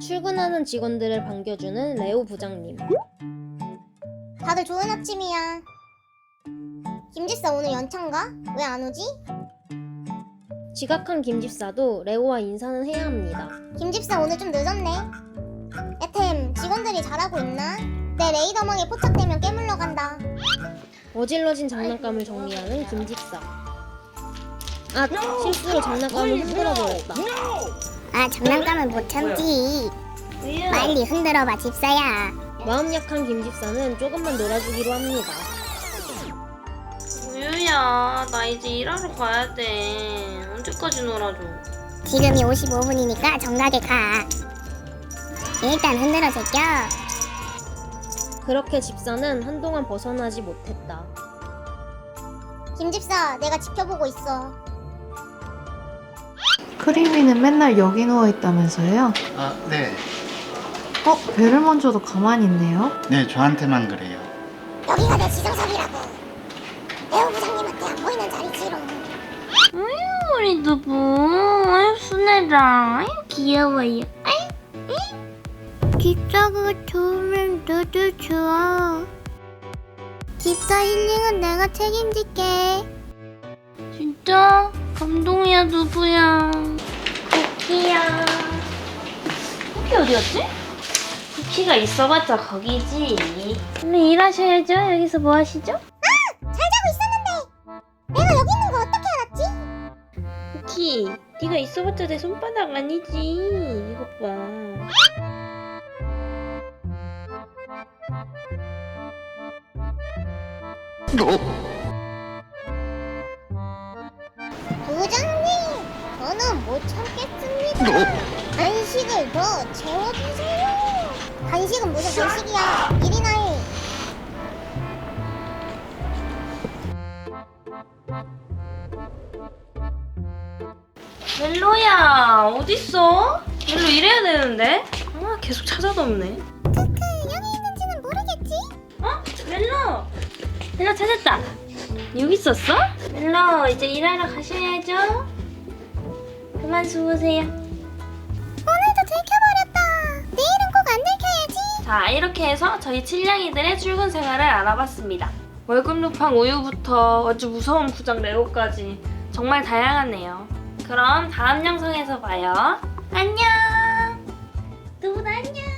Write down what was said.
출근하는 직원들을 반겨주는 레오 부장님. 다들 좋은 아침이야. 김집사 오늘 연차인가? 왜 안 오지? 지각한 김집사도 레오와 인사는 해야 합니다. 김집사 오늘 좀 늦었네. 에템, 직원들이 잘하고 있나? 내 레이더망에 포착되면 깨물러 간다. 어질러진 장난감을 정리하는 김집사. 아, 실수로 장난감을 흔들어 버렸다. 아, 장난감은 못 참지. 빨리 흔들어봐, 집사야. 마음 약한 김 집사는 조금만 놀아주기로 합니다. 우유야, 나 이제 일하러 가야 돼. 언제까지 놀아줘? 지금이 55분이니까 정각에 가. 일단 흔들어 제껴. 그렇게 집사는 한동안 벗어나지 못했다. 김집사, 내가 지켜보고 있어. 크리미는 맨날 여기 누워 있다면서요? 아, 네. 어, 배를 먼저도 가만히 있네요. 네, 저한테만 그래요. 여기가 내 지정석이라고. 레오 부장님한테 안 보이는 자리지롱. 우리 누구? 아유, 순애랑. 아유, 귀여워요. 집사가 좋으면 너도 좋아. 집사 힐링은 내가 책임질게. 진짜? 감동이야, 누구야? 쿠키야. 쿠키 어디 갔지? 쿠키가 있어봤자 거기지. 오늘 일하셔야죠. 여기서 뭐 하시죠? 잘 자고 있었는데. 내가 여기 있는 거 어떻게 알았지? 쿠키, 네가 있어봤자 내 손바닥 아니지. 이것 봐. 부장님, 저는 못 참겠습니다. 간식을 더 채워주세요. 간식은 무슨 간식이야? 일이나 해. 멜로야, 어딨어? 멜로 일해야 되는데? 아, 계속 찾아도 없네. 크크, 여기 있는지는 모르겠지? 어? 멜로! 멜로 찾았다. 여기 있었어? 멜로, 이제 일하러 가셔야죠. 그만 주무세요. 오늘도 들켜버렸다. 내일은 꼭 안 들켜야지. 자, 이렇게 해서 저희 칠냥이들의 출근 생활을 알아봤습니다. 월급 루팡 우유부터 아주 무서운 부장 레오까지 정말 다양하네요. 그럼 다음 영상에서 봐요. 안녕! 누구나 안녕!